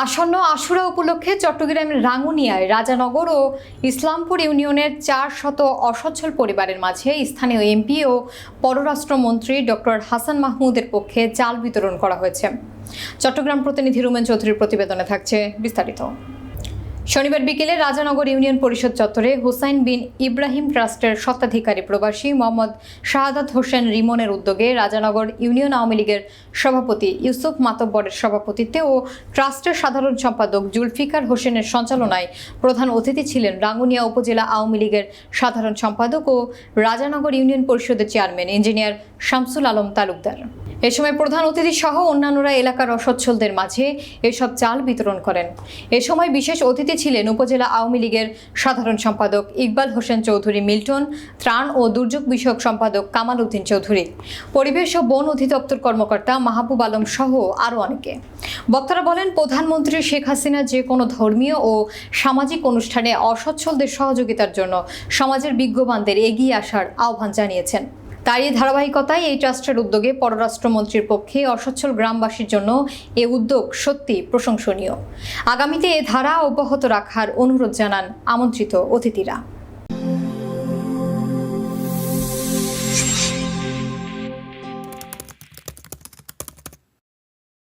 আসন্ন আশুরা উপলক্ষে চট্টগ্রামের রাঙ্গুনিয়ায় রাজানগর ও ইসলামপুর ইউনিয়নের চার শত অসচ্ছল পরিবারের মাঝে স্থানীয় এমপি ও পররাষ্ট্রমন্ত্রী ডক্টর হাসান মাহমুদের পক্ষে চাল বিতরণ করা হয়েছে। চট্টগ্রাম প্রতিনিধি রুমেন চৌধুরীর প্রতিবেদনে থাকছে বিস্তারিত। শনিবার বিকেলে রাজানগর ইউনিয়ন পরিষদ চত্বরে হুসাইন বিন ইব্রাহিম ট্রাস্টের স্বত্বাধিকারী প্রবাসী মোহাম্মদ শাহাদাত হোসেন রিমনের উদ্যোগে রাজানগর ইউনিয়ন আওয়ামী লীগের সভাপতি ইউসুফ মাতব্বরের সভাপতিত্বে ও ট্রাস্টের সাধারণ সম্পাদক জুলফিকার হোসেনের সঞ্চালনায় প্রধান অতিথি ছিলেন রাঙ্গুনিয়া উপজেলা আওয়ামী লীগের সাধারণ সম্পাদক ও রাজানগর ইউনিয়ন পরিষদের চেয়ারম্যান ইঞ্জিনিয়ার শামসুল আলম তালুকদার। এ সময় প্রধান অতিথি সহ অন্যান্যরা এলাকার অসচ্ছলদের মাঝে এসব চাল বিতরণ করেন। এ সময় বিশেষ অতিথি ছিলেন উপজেলা আওয়ামী লীগের সাধারণ সম্পাদক ইকবাল হোসেন চৌধুরী মিল্টন, ত্রাণ ও দুর্যোগ বিষয়ক সম্পাদক কামাল উদ্দিন চৌধুরী, পরিবেশ ও বন অধিদপ্তর কর্মকর্তা মাহবুব আলম সহ আরও অনেকে। বক্তারা বলেন, প্রধানমন্ত্রী শেখ হাসিনা যে কোনো ধর্মীয় ও সামাজিক অনুষ্ঠানে অসচ্ছলদের সহযোগিতার জন্য সমাজের বিজ্ঞবানদের এগিয়ে আসার আহ্বান জানিয়েছেন। তারই ধারাবাহিকতায় এই ট্রাস্টের উদ্যোগে পররাষ্ট্রমন্ত্রীর পক্ষে অসচ্ছল গ্রামবাসীর জন্য এ উদ্যোগ সত্যি প্রশংসনীয়। আগামীতে এ ধারা অব্যাহত রাখার অনুরোধ জানান আমন্ত্রিত অতিথিরা।